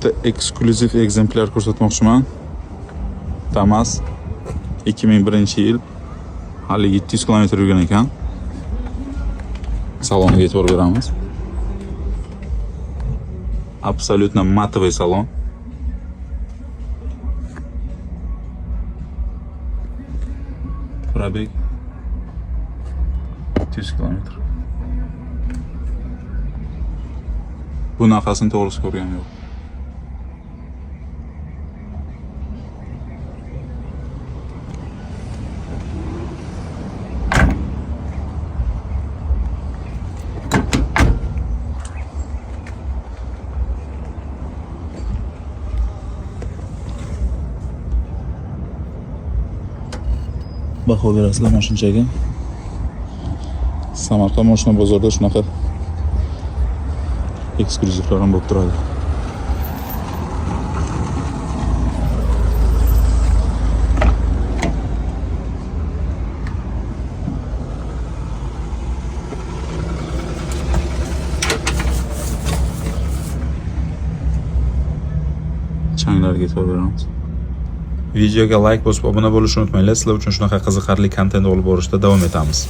bitta eksklyuziv ekzemplyar ko'rsatmoqchiman damas 2001 yil hali 700 kilometr yurgan ekan saloniga e'tibor beramiz абсолютно матовый salon pробег 700 kilometr bunaqasini to'g'risi ko'rganim yo'q baho berasizlar moshinchaga samarqand moshina bozorida shunaqa eksklyuzivlar ham bo'lib turadi changlarga e'tibor beramiz videoga layk bosib obuna bo'lishni unutmanglar. Sizlar uchun shunaqa qiziqarli kontent olib borishda davom etamiz.